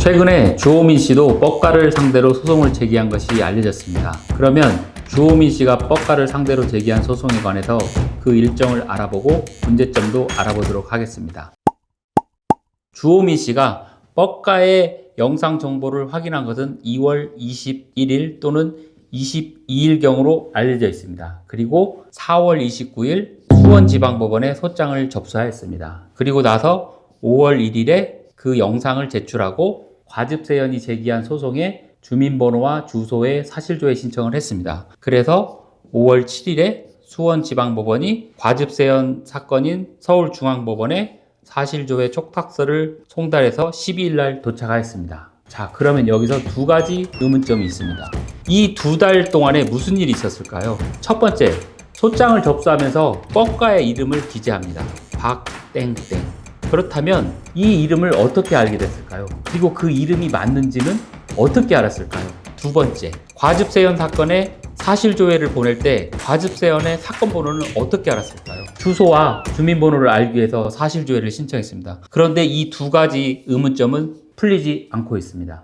최근에 주호민 씨도 뻑가를 상대로 소송을 제기한 것이 알려졌습니다. 그러면 주호민 씨가 뻑가를 상대로 제기한 소송에 관해서 그 일정을 알아보고 문제점도 알아보도록 하겠습니다. 주호민 씨가 뻑가의 영상 정보를 확인한 것은 2월 21일 또는 22일경으로 알려져 있습니다. 그리고 4월 29일 수원지방법원에 소장을 접수하였습니다. 그리고 나서 5월 1일에 그 영상을 제출하고 과즙세연이 제기한 소송에 주민번호와 주소의 사실조회 신청을 했습니다. 그래서 5월 7일에 수원지방법원이 과즙세연 사건인 서울중앙법원에 사실조회 촉탁서를 송달해서 12일 날 도착하였습니다. 자, 그러면 여기서 두 가지 의문점이 있습니다. 이 두 달 동안에 무슨 일이 있었을까요? 첫 번째, 소장을 접수하면서 뻑가의 이름을 기재합니다. 박땡땡. 그렇다면 이 이름을 어떻게 알게 됐을까요? 그리고 그 이름이 맞는지는 어떻게 알았을까요? 두 번째, 과즙세연 사건의 사실조회를 보낼 때 과즙세연의 사건 번호는 어떻게 알았을까요? 주소와 주민번호를 알기 위해서 사실조회를 신청했습니다. 그런데 이 두 가지 의문점은 풀리지 않고 있습니다.